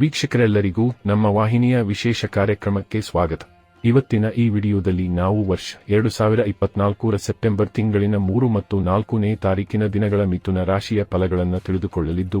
ವೀಕ್ಷಕರೆಲ್ಲರಿಗೂ ನಮ್ಮ ವಾಹಿನಿಯ ವಿಶೇಷ ಕಾರ್ಯಕ್ರಮಕ್ಕೆ ಸ್ವಾಗತ. ಇವತ್ತಿನ ಈ ವಿಡಿಯೋದಲ್ಲಿ ನಾವು ವರ್ಷ ಎರಡು ಸಾವಿರ ಇಪ್ಪತ್ನಾಲ್ಕರ ಸೆಪ್ಟೆಂಬರ್ ತಿಂಗಳಿನ ಮೂರು ಮತ್ತು ನಾಲ್ಕನೇ ತಾರೀಕಿನ ದಿನಗಳ ಮಿಥುನ ರಾಶಿಯ ಫಲಗಳನ್ನು ತಿಳಿದುಕೊಳ್ಳಲಿದ್ದು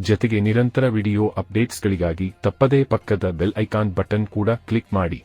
ಜೊತೆಗೆ ನಿರಂತರ ವಿಡಿಯೋ ಅಪ್ಡೇಟ್ಸ್ಗಳಿಗಾಗಿ ತಪ್ಪದೇ ಪಕ್ಕದ ಬೆಲ್ ಐಕಾನ್ ಬಟನ್ ಕೂಡ ಕ್ಲಿಕ್ ಮಾಡಿ.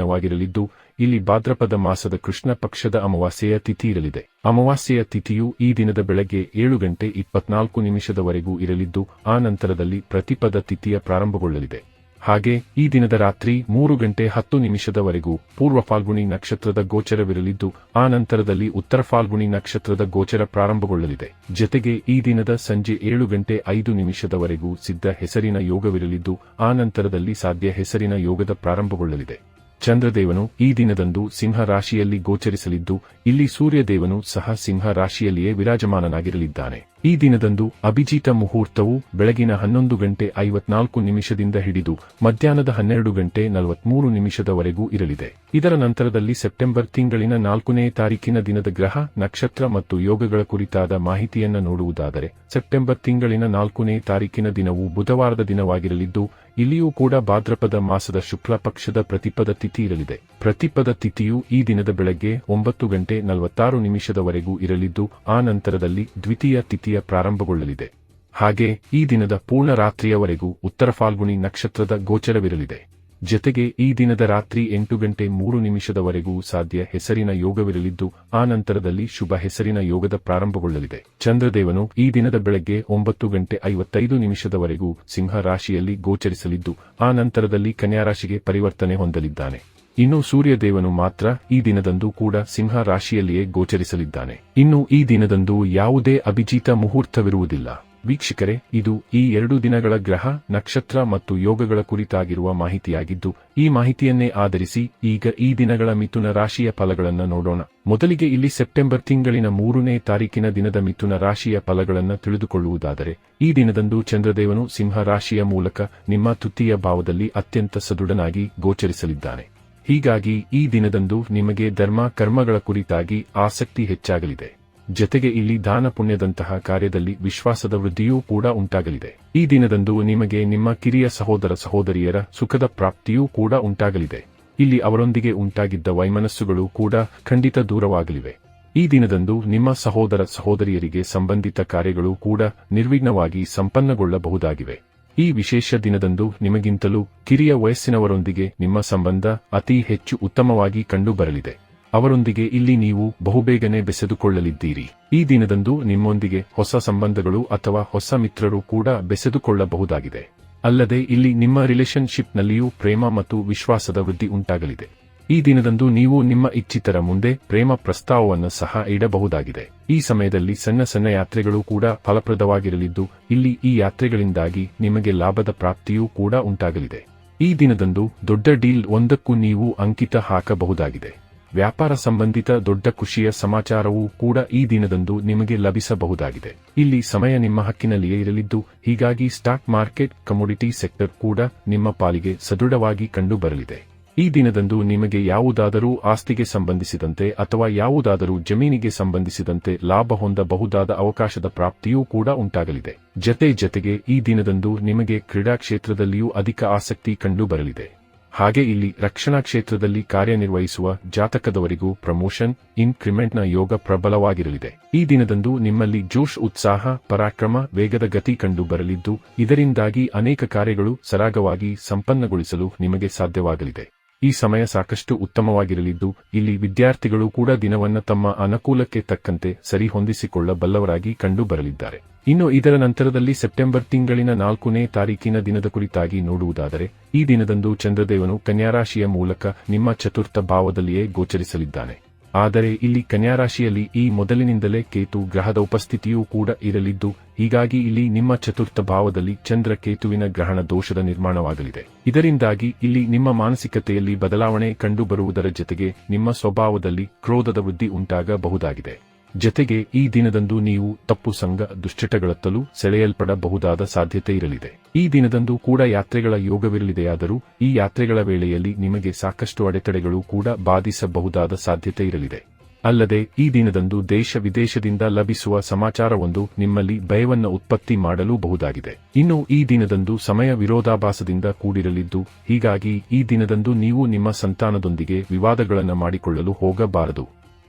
ದಿನವಾಗಿರಲಿದ್ದು ಇಲ್ಲಿ ಭಾದ್ರಪದ ಮಾಸದ ಕೃಷ್ಣ ಪಕ್ಷದ ಅಮಾವಾಸ್ಯೆಯ ತಿಥಿ ಇರಲಿದೆ ಅಮಾವಾಸ್ಯೆಯ ತಿಥಿಯು ಈ ದಿನದ ಬೆಳಗ್ಗೆ ಏಳು ಗಂಟೆ ಇಪ್ಪತ್ನಾಲ್ಕು ನಿಮಿಷದವರೆಗೂ ಇರಲಿದ್ದು, ಆ ನಂತರದಲ್ಲಿ ಪ್ರತಿಪದ ತಿಥಿಯ ಪ್ರಾರಂಭಗೊಳ್ಳಲಿದೆ. ಹಾಗೆ, ಈ ದಿನದ ರಾತ್ರಿ ಮೂರು ಗಂಟೆ ಹತ್ತು ನಿಮಿಷದವರೆಗೂ ಪೂರ್ವ ಫಾಲ್ಗುಣಿ ನಕ್ಷತ್ರದ ಗೋಚರವಿರಲಿದ್ದು, ಆ ನಂತರದಲ್ಲಿ ಉತ್ತರ ಫಾಲ್ಗುಣಿ ನಕ್ಷತ್ರದ ಗೋಚರ ಪ್ರಾರಂಭಗೊಳ್ಳಲಿದೆ. ಜತೆಗೆ ಈ ದಿನದ ಸಂಜೆ ಏಳು ಗಂಟೆ ಐದು ನಿಮಿಷದವರೆಗೂ ಸಿದ್ಧ ಹೆಸರಿನ ಯೋಗವಿರಲಿದ್ದು, ಆ ನಂತರದಲ್ಲಿ ಸಾಧ್ಯ ಹೆಸರಿನ ಯೋಗದ ಪ್ರಾರಂಭಗೊಳ್ಳಲಿದೆ. ಚಂದ್ರದೇವನು ಈ ದಿನದಂದು ಸಿಂಹ ರಾಶಿಯಲ್ಲಿ ಗೋಚರಿಸಲಿದ್ದು ಇಲ್ಲಿ ಸೂರ್ಯದೇವನು ಸಹ ಸಿಂಹ ರಾಶಿಯಲ್ಲಿಯೇ ವಿರಾಜಮಾನನಾಗಿರಲಿದ್ದಾನೆ. ಈ ದಿನದಂದು ಅಭಿಜಿತ ಮುಹೂರ್ತವು ಬೆಳಗಿನ ಹನ್ನೊಂದು ಗಂಟೆ ಐವತ್ನಾಲ್ಕು ನಿಮಿಷದಿಂದ ಹಿಡಿದು ಮಧ್ಯಾಹ್ನದ ಹನ್ನೆರಡು ಗಂಟೆ ನಲವತ್ಮೂರು ನಿಮಿಷದವರೆಗೂ ಇರಲಿದೆ. ಇದರ ನಂತರದಲ್ಲಿ ಸೆಪ್ಟೆಂಬರ್ ತಿಂಗಳಿನ ನಾಲ್ಕನೇ ತಾರೀಕಿನ ದಿನದ ಗ್ರಹ, ನಕ್ಷತ್ರ ಮತ್ತು ಯೋಗಗಳ ಕುರಿತಾದ ಮಾಹಿತಿಯನ್ನು ನೋಡುವುದಾದರೆ, ಸೆಪ್ಟೆಂಬರ್ ತಿಂಗಳಿನ ನಾಲ್ಕನೇ ತಾರೀಕಿನ ದಿನವು ಬುಧವಾರದ ದಿನವಾಗಿರಲಿದ್ದು, ಇಲ್ಲಿಯೂ ಕೂಡ ಭಾದ್ರಪದ ಮಾಸದ ಶುಕ್ಲ ಪಕ್ಷದ ಪ್ರತಿಪದ ತಿಥಿ ಇರಲಿದೆ. ಪ್ರತಿಪದ ತಿಥಿಯು ಈ ದಿನದ ಬೆಳಗ್ಗೆ ಒಂಬತ್ತು ಗಂಟೆ ನಲವತ್ತಾರು ನಿಮಿಷದವರೆಗೂ ಇರಲಿದ್ದು, ಆ ನಂತರದಲ್ಲಿ ದ್ವಿತೀಯ ತಿಥಿಯ ಪ್ರಾರಂಭಗೊಳ್ಳಲಿದೆ. ಹಾಗೆ ಈ ದಿನದ ಪೂರ್ಣ ರಾತ್ರಿಯವರೆಗೂ ಉತ್ತರ ಫಾಲ್ಗುಣಿ ನಕ್ಷತ್ರದ ಗೋಚರವಿರಲಿದೆ. ಜತೆಗೆ ಈ ದಿನದ ರಾತ್ರಿ ಎಂಟು ಗಂಟೆ ಮೂರು ನಿಮಿಷದವರೆಗೂ ಸಾಧ್ಯ ಹೆಸರಿನ ಯೋಗವಿರಲಿದ್ದು, ಆ ನಂತರದಲ್ಲಿ ಶುಭ ಹೆಸರಿನ ಯೋಗದ ಪ್ರಾರಂಭಗೊಳ್ಳಲಿದೆ. ಚಂದ್ರದೇವನು ಈ ದಿನದ ಬೆಳಗ್ಗೆ ಒಂಬತ್ತು ಗಂಟೆ ಐವತ್ತೈದು ನಿಮಿಷದವರೆಗೂ ಸಿಂಹ ರಾಶಿಯಲ್ಲಿ ಗೋಚರಿಸಲಿದ್ದು, ಆ ನಂತರದಲ್ಲಿ ಕನ್ಯಾರಾಶಿಗೆ ಪರಿವರ್ತನೆ ಹೊಂದಲಿದ್ದಾನೆ. ಇನ್ನು ಸೂರ್ಯದೇವನು ಮಾತ್ರ ಈ ದಿನದಂದು ಕೂಡ ಸಿಂಹ ರಾಶಿಯಲ್ಲಿಯೇ ಗೋಚರಿಸಲಿದ್ದಾನೆ. ಇನ್ನು ಈ ದಿನದಂದು ಯಾವುದೇ ಅಭಿಜಿತ ಮುಹೂರ್ತವಿರುವುದಿಲ್ಲ. ವೀಕ್ಷಕರೇ, ಇದು ಈ ಎರಡು ದಿನಗಳ ಗ್ರಹ, ನಕ್ಷತ್ರ ಮತ್ತು ಯೋಗಗಳ ಕುರಿತಾಗಿರುವ ಮಾಹಿತಿಯಾಗಿದ್ದು, ಈ ಮಾಹಿತಿಯನ್ನೇ ಆಧರಿಸಿ ಈಗ ಈ ದಿನಗಳ ಮಿಥುನ ರಾಶಿಯ ಫಲಗಳನ್ನು ನೋಡೋಣ. ಮೊದಲಿಗೆ ಇಲ್ಲಿ ಸೆಪ್ಟೆಂಬರ್ ತಿಂಗಳಿನ ಮೂರನೇ ತಾರೀಕಿನ ದಿನದ ಮಿಥುನ ರಾಶಿಯ ಫಲಗಳನ್ನು ತಿಳಿದುಕೊಳ್ಳುವುದಾದರೆ, ಈ ದಿನದಂದು ಚಂದ್ರದೇವನು ಸಿಂಹ ರಾಶಿಯ ಮೂಲಕ ನಿಮ್ಮ ತುತ್ತಿಯ ಭಾವದಲ್ಲಿ ಅತ್ಯಂತ ಸದೃಢನಾಗಿ ಗೋಚರಿಸಲಿದ್ದಾನೆ. ಹೀಗಾಗಿ ಈ ದಿನದಂದು ನಿಮಗೆ ಧರ್ಮ ಕರ್ಮಗಳ ಕುರಿತಾಗಿ ಆಸಕ್ತಿ ಹೆಚ್ಚಾಗಲಿದೆ. ಜತೆಗೆ ಇಲ್ಲಿ ದಾನ ಪುಣ್ಯದಂತಹ ಕಾರ್ಯದಲ್ಲಿ ವಿಶ್ವಾಸದ ವೃದ್ಧಿಯೂ ಕೂಡ ಉಂಟಾಗಲಿದೆ. ಈ ದಿನದಂದು ನಿಮಗೆ ನಿಮ್ಮ ಕಿರಿಯ ಸಹೋದರ ಸಹೋದರಿಯರ ಸುಖದ ಪ್ರಾಪ್ತಿಯೂ ಕೂಡ ಉಂಟಾಗಲಿದೆ. ಇಲ್ಲಿ ಅವರೊಂದಿಗೆ ಉಂಟಾಗಿದ್ದ ವೈಮನಸ್ಸುಗಳು ಕೂಡ ಖಂಡಿತ ದೂರವಾಗಲಿವೆ. ಈ ದಿನದಂದು ನಿಮ್ಮ ಸಹೋದರ ಸಹೋದರಿಯರಿಗೆ ಸಂಬಂಧಿತ ಕಾರ್ಯಗಳು ಕೂಡ ನಿರ್ವಿಘ್ನವಾಗಿ ಸಂಪನ್ನಗೊಳ್ಳಬಹುದಾಗಿವೆ. ಈ ವಿಶೇಷ ದಿನದಂದು ನಿಮಗಿಂತಲೂ ಕಿರಿಯ ವಯಸ್ಸಿನವರೊಂದಿಗೆ ನಿಮ್ಮ ಸಂಬಂಧ ಅತಿ ಹೆಚ್ಚು ಉತ್ತಮವಾಗಿ ಕಂಡುಬರಲಿದೆ. ಅವರೊಂದಿಗೆ ಇಲ್ಲಿ ನೀವು ಬಹುಬೇಗನೆ ಬೆಸೆದುಕೊಳ್ಳಲಿದ್ದೀರಿ. ಈ ದಿನದಂದು ನಿಮ್ಮೊಂದಿಗೆ ಹೊಸ ಸಂಬಂಧಗಳು ಅಥವಾ ಹೊಸ ಮಿತ್ರರು ಕೂಡ ಬೆಸೆದುಕೊಳ್ಳಬಹುದಾಗಿದೆ. ಅಲ್ಲದೆ ಇಲ್ಲಿ ನಿಮ್ಮ ರಿಲೇಶನ್ಶಿಪ್ನಲ್ಲಿಯೂ ಪ್ರೇಮ ಮತ್ತು ವಿಶ್ವಾಸದ ವೃದ್ಧಿ ಉಂಟಾಗಲಿದೆ. ಈ ದಿನದಂದು ನೀವು ನಿಮ್ಮ ಇಚ್ಛಿತರ ಮುಂದೆ ಪ್ರೇಮ ಪ್ರಸ್ತಾವವನ್ನು ಸಹ ಇಡಬಹುದಾಗಿದೆ. ಈ ಸಮಯದಲ್ಲಿ ಸಣ್ಣ ಸಣ್ಣ ಯಾತ್ರೆಗಳು ಕೂಡ ಫಲಪ್ರದವಾಗಿರಲಿದ್ದು, ಇಲ್ಲಿ ಈ ಯಾತ್ರೆಗಳಿಂದಾಗಿ ನಿಮಗೆ ಲಾಭದ ಪ್ರಾಪ್ತಿಯೂ ಕೂಡ ಉಂಟಾಗಲಿದೆ. ಈ ದಿನದಂದು ದೊಡ್ಡ ಡೀಲ್ ಒಂದಕ್ಕೂ ನೀವು ಅಂಕಿತ ಹಾಕಬಹುದಾಗಿದೆ. ವ್ಯಾಪಾರ ಸಂಬಂಧಿತ ದೊಡ್ಡ ಖುಷಿಯ ಸಮಾಚಾರವೂ ಕೂಡ ಈ ದಿನದಂದು ನಿಮಗೆ ಲಭಿಸಬಹುದಾಗಿದೆ. ಇಲ್ಲಿ ಸಮಯ ನಿಮ್ಮ ಹಕ್ಕಿನಲ್ಲಿಯೇ ಇರಲಿದ್ದು, ಹೀಗಾಗಿ ಸ್ಟಾಕ್ ಮಾರ್ಕೆಟ್, ಕಮೋಡಿಟಿ ಸೆಕ್ಟರ್ ಕೂಡ ನಿಮ್ಮ ಪಾಲಿಗೆ ಸದೃಢವಾಗಿ ಕಂಡುಬರಲಿದೆ. ಈ ದಿನದಂದು ನಿಮಗೆ ಯಾವುದಾದರೂ ಆಸ್ತಿಗೆ ಸಂಬಂಧಿಸಿದಂತೆ ಅಥವಾ ಯಾವುದಾದರೂ ಜಮೀನಿಗೆ ಸಂಬಂಧಿಸಿದಂತೆ ಲಾಭ ಹೊಂದಬಹುದಾದ ಅವಕಾಶದ ಪ್ರಾಪ್ತಿಯೂ ಕೂಡ ಉಂಟಾಗಲಿದೆ. ಜತೆ ಜತೆಗೆ ಈ ದಿನದಂದು ನಿಮಗೆ ಕ್ರೀಡಾ ಕ್ಷೇತ್ರದಲ್ಲಿಯೂ ಅಧಿಕ ಆಸಕ್ತಿ ಕಂಡುಬರಲಿದೆ. ಹಾಗೆ ಇಲ್ಲಿ ರಕ್ಷಣಾ ಕ್ಷೇತ್ರದಲ್ಲಿ ಕಾರ್ಯನಿರ್ವಹಿಸುವ ಜಾತಕದವರಿಗೂ ಪ್ರಮೋಷನ್, ಇನ್ಕ್ರಿಮೆಂಟ್ನ ಯೋಗ ಪ್ರಬಲವಾಗಿರಲಿದೆ. ಈ ದಿನದಂದು ನಿಮ್ಮಲ್ಲಿ ಜೋಶ್ ಉತ್ಸಾಹ, ಪರಾಕ್ರಮ, ವೇಗದ ಗತಿ ಕಂಡು ಬರಲಿದ್ದು ಇದರಿಂದಾಗಿ ಅನೇಕ ಕಾರ್ಯಗಳು ಸರಾಗವಾಗಿ ಸಂಪನ್ನಗೊಳಿಸಲು ನಿಮಗೆ ಸಾಧ್ಯವಾಗಲಿದೆ. ಈ ಸಮಯ ಸಾಕಷ್ಟು ಉತ್ತಮವಾಗಿರಲಿದ್ದು, ಇಲ್ಲಿ ವಿದ್ಯಾರ್ಥಿಗಳು ಕೂಡ ದಿನವನ್ನ ತಮ್ಮ ಅನುಕೂಲಕ್ಕೆ ತಕ್ಕಂತೆ ಸರಿಹೊಂದಿಸಿಕೊಳ್ಳಬಲ್ಲವರಾಗಿ ಕಂಡು ಬರಲಿದ್ದಾರೆ ಇನ್ನು ಇದರ ನಂತರದಲ್ಲಿ ಸೆಪ್ಟೆಂಬರ್ ತಿಂಗಳಿನ ನಾಲ್ಕನೇ ತಾರೀಕಿನ ದಿನದ ಕುರಿತಾಗಿ ನೋಡುವುದಾದರೆ, ಈ ದಿನದಂದು ಚಂದ್ರದೇವನು ಕನ್ಯಾರಾಶಿಯ ಮೂಲಕ ನಿಮ್ಮ ಚತುರ್ಥ ಭಾವದಲ್ಲಿಯೇ ಗೋಚರಿಸಲಿದ್ದಾನೆ. ಆದರೆ ಇಲ್ಲಿ ಕನ್ಯಾರಾಶಿಯಲ್ಲಿ ಈ ಮೊದಲಿನಿಂದಲೇ ಕೇತು ಗ್ರಹದ ಉಪಸ್ಥಿತಿಯೂ ಕೂಡ ಇರಲಿದ್ದು ಹೀಗಾಗಿ ಇಲ್ಲಿ ನಿಮ್ಮ ಚತುರ್ಥ ಭಾವದಲ್ಲಿ ಚಂದ್ರ ಕೇತುವಿನ ಗ್ರಹಣ ದೋಷದ ನಿರ್ಮಾಣವಾಗಲಿದೆ. ಇದರಿಂದಾಗಿ ಇಲ್ಲಿ ನಿಮ್ಮ ಮಾನಸಿಕತೆಯಲ್ಲಿ ಬದಲಾವಣೆ ಕಂಡುಬರುವುದರ ಜೊತೆಗೆ ನಿಮ್ಮ ಸ್ವಭಾವದಲ್ಲಿ ಕ್ರೋಧದ ವೃದ್ಧಿ ಉಂಟಾಗಬಹುದಾಗಿದೆ. ಜತೆಗೆ ಈ ದಿನದಂದು ನೀವು ತಪ್ಪು ಸಂಘ ದುಶ್ಚಟಗಳತ್ತಲೂ ಸೆಳೆಯಲ್ಪಡಬಹುದಾದ ಸಾಧ್ಯತೆ ಇರಲಿದೆ. ಈ ದಿನದಂದು ಕೂಡ ಯಾತ್ರೆಗಳ ಯೋಗವಿರಲಿದೆಯಾದರೂ ಈ ಯಾತ್ರೆಗಳ ವೇಳೆಯಲ್ಲಿ ನಿಮಗೆ ಸಾಕಷ್ಟು ಅಡೆತಡೆಗಳು ಕೂಡ ಬಾಧಿಸಬಹುದಾದ ಸಾಧ್ಯತೆ ಇರಲಿದೆ. ಅಲ್ಲದೆ, ಈ ದಿನದಂದು ದೇಶ ವಿದೇಶದಿಂದ ಲಭಿಸುವ ಸಮಾಚಾರವೊಂದು ನಿಮ್ಮಲ್ಲಿ ಭಯವನ್ನು ಉತ್ಪತ್ತಿ ಮಾಡಲೂಬಹುದಾಗಿದೆ ಇನ್ನು ಈ ದಿನದಂದು ಸಮಯ ವಿರೋಧಾಭಾಸದಿಂದ ಕೂಡಿರಲಿದ್ದು, ಹೀಗಾಗಿ ಈ ದಿನದಂದು ನೀವು ನಿಮ್ಮ ಸಂತಾನದೊಂದಿಗೆ ವಿವಾದಗಳನ್ನು ಮಾಡಿಕೊಳ್ಳಲು ಹೋಗಬಾರದು.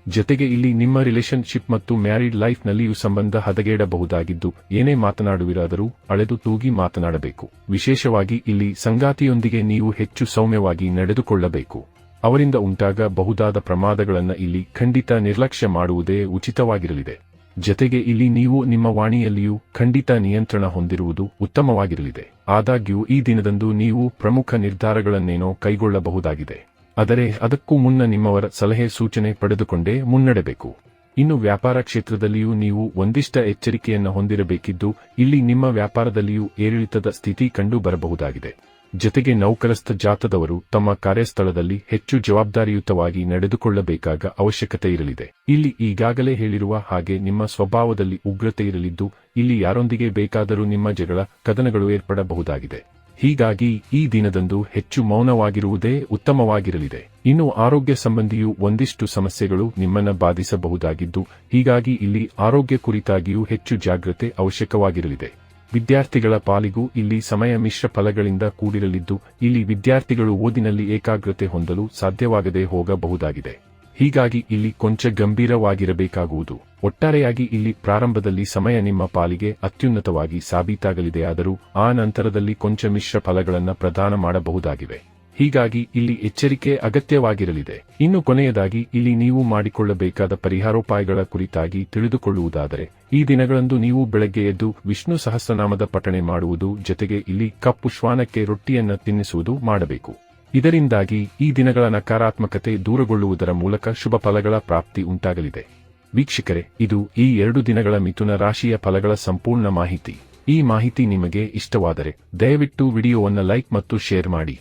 ಜೊತೆಗೆ ಇಲ್ಲಿ ನಿಮ್ಮ ರಿಲೇಶನ್ಶಿಪ್ ಮತ್ತು ಮ್ಯಾರಿಡ್ ಲೈಫ್ನಲ್ಲಿಯೂ ಸಂಬಂಧ ಹದಗೆಡಬಹುದಾಗಿದ್ದು, ಏನೇ ಮಾತನಾಡುವಿರಾದರೂ ಅಳೆದು ತೂಗಿ ಮಾತನಾಡಬೇಕು. ವಿಶೇಷವಾಗಿ ಇಲ್ಲಿ ಸಂಗಾತಿಯೊಂದಿಗೆ ನೀವು ಹೆಚ್ಚು ಸೌಮ್ಯವಾಗಿ ನಡೆದುಕೊಳ್ಳಬೇಕು. ಅವರಿಂದ ಉಂಟಾಗಬಹುದಾದ ಪ್ರಮಾದಗಳನ್ನು ಇಲ್ಲಿ ಖಂಡಿತ ನಿರ್ಲಕ್ಷ್ಯ ಮಾಡುವುದೇ ಉಚಿತವಾಗಿರಲಿದೆ. ಜತೆಗೆ ಇಲ್ಲಿ ನೀವು ನಿಮ್ಮ ವಾಣಿಯಲ್ಲಿಯೂ ಖಂಡಿತ ನಿಯಂತ್ರಣ ಹೊಂದಿರುವುದು ಉತ್ತಮವಾಗಿರಲಿದೆ. ಆದಾಗ್ಯೂ ಈ ದಿನದಂದು ನೀವು ಪ್ರಮುಖ ನಿರ್ಧಾರಗಳನ್ನೇನೋ ಕೈಗೊಳ್ಳಬಹುದಾಗಿದೆ. ಆದರೆ ಅದಕ್ಕೂ ಮುನ್ನ ನಿಮ್ಮವರ ಸಲಹೆ ಸೂಚನೆ ಪಡೆದುಕೊಂಡೇ ಮುನ್ನಡೆಬೇಕು. ಇನ್ನು ವ್ಯಾಪಾರ ಕ್ಷೇತ್ರದಲ್ಲಿಯೂ ನೀವು ಒಂದಿಷ್ಟ ಎಚ್ಚರಿಕೆಯನ್ನು ಹೊಂದಿರಬೇಕಿದ್ದು, ಇಲ್ಲಿ ನಿಮ್ಮ ವ್ಯಾಪಾರದಲ್ಲಿಯೂ ಏರಿಳಿತದ ಸ್ಥಿತಿ ಕಂಡು ಬರಬಹುದಾಗಿದೆ ಜತೆಗೆ ನೌಕರಸ್ಥ ಜಾತದವರು ತಮ್ಮ ಕಾರ್ಯಸ್ಥಳದಲ್ಲಿ ಹೆಚ್ಚು ಜವಾಬ್ದಾರಿಯುತವಾಗಿ ನಡೆದುಕೊಳ್ಳಬೇಕಾದ ಅವಶ್ಯಕತೆ ಇರಲಿದೆ. ಇಲ್ಲಿ ಈಗಾಗಲೇ ಹೇಳಿರುವ ಹಾಗೆ ನಿಮ್ಮ ಸ್ವಭಾವದಲ್ಲಿ ಉಗ್ರತೆ ಇರಲಿದ್ದು, ಇಲ್ಲಿ ಯಾರೊಂದಿಗೆ ಬೇಕಾದರೂ ನಿಮ್ಮ ಜಗಳ, ಕದನಗಳು ಏರ್ಪಡಬಹುದಾಗಿದೆ. ಹೀಗಾಗಿ ಈ ದಿನದಂದು ಹೆಚ್ಚು ಮೌನವಾಗಿರುವುದೇ ಉತ್ತಮವಾಗಿರಲಿದೆ. ಇನ್ನು ಆರೋಗ್ಯ ಸಂಬಂಧಿಯು ಒಂದಿಷ್ಟು ಸಮಸ್ಯೆಗಳು ನಿಮ್ಮನ್ನ ಬಾಧಿಸಬಹುದಾಗಿದ್ದು, ಹೀಗಾಗಿ ಇಲ್ಲಿ ಆರೋಗ್ಯ ಕುರಿತಾಗಿಯೂ ಹೆಚ್ಚು ಜಾಗ್ರತೆ ಅವಶ್ಯಕವಾಗಿರಲಿದೆ. ವಿದ್ಯಾರ್ಥಿಗಳ ಪಾಲಿಗೂ ಇಲ್ಲಿ ಸಮಯ ಮಿಶ್ರ ಫಲಗಳಿಂದ ಕೂಡಿರಲಿದ್ದು, ಇಲ್ಲಿ ವಿದ್ಯಾರ್ಥಿಗಳು ಓದಿನಲ್ಲಿ ಏಕಾಗ್ರತೆ ಹೊಂದಲು ಸಾಧ್ಯವಾಗದೆ ಹೋಗಬಹುದಾಗಿದೆ. ಹೀಗಾಗಿ ಇಲ್ಲಿ ಕೊಂಚ ಗಂಭೀರವಾಗಿರಬೇಕಾಗುವುದು. ಒಟ್ಟಾರೆಯಾಗಿ ಇಲ್ಲಿ ಪ್ರಾರಂಭದಲ್ಲಿ ಸಮಯ ನಿಮ್ಮ ಪಾಲಿಗೆ ಅತ್ಯುನ್ನತವಾಗಿ ಸಾಬೀತಾಗಲಿದೆಯಾದರೂ ಆ ನಂತರದಲ್ಲಿ ಕೊಂಚ ಮಿಶ್ರ ಫಲಗಳನ್ನು ಪ್ರದಾನ ಮಾಡಬಹುದಾಗಿವೆ. ಹೀಗಾಗಿ ಇಲ್ಲಿ ಎಚ್ಚರಿಕೆ ಅಗತ್ಯವಾಗಿರಲಿದೆ. ಇನ್ನು ಕೊನೆಯದಾಗಿ ಇಲ್ಲಿ ನೀವು ಮಾಡಿಕೊಳ್ಳಬೇಕಾದ ಪರಿಹಾರೋಪಾಯಗಳ ಕುರಿತಾಗಿ ತಿಳಿದುಕೊಳ್ಳುವುದಾದರೆ, ಈ ದಿನಗಳಂದು ನೀವು ಬೆಳಗ್ಗೆ ಎದ್ದು ವಿಷ್ಣು ಸಹಸ್ರನಾಮದ ಪಠಣೆ ಮಾಡುವುದು ಜೊತೆಗೆ ಇಲ್ಲಿ ಕಪ್ಪು ಶ್ವಾನಕ್ಕೆ ರೊಟ್ಟಿಯನ್ನು ತಿನ್ನಿಸುವುದು ಮಾಡಬೇಕು. ಇದರಿಂದಾಗಿ ಈ ದಿನಗಳ ನಕಾರಾತ್ಮಕತೆ ದೂರಗೊಳ್ಳುವುದರ ಮೂಲಕ ಶುಭ ಫಲಗಳ ಪ್ರಾಪ್ತಿ ಉಂಟಾಗಲಿದೆ. ವೀಕ್ಷಕರೇ, ಇದು ಈ ಎರಡು ದಿನಗಳ ಮಿಥುನ ರಾಶಿಯ ಫಲಗಳ ಸಂಪೂರ್ಣ ಮಾಹಿತಿ. ಈ ಮಾಹಿತಿ ನಿಮಗೆ ಇಷ್ಟವಾದರೆ ದಯವಿಟ್ಟು ವಿಡಿಯೋವನ್ನು ಲೈಕ್ ಮತ್ತು ಶೇರ್ ಮಾಡಿ.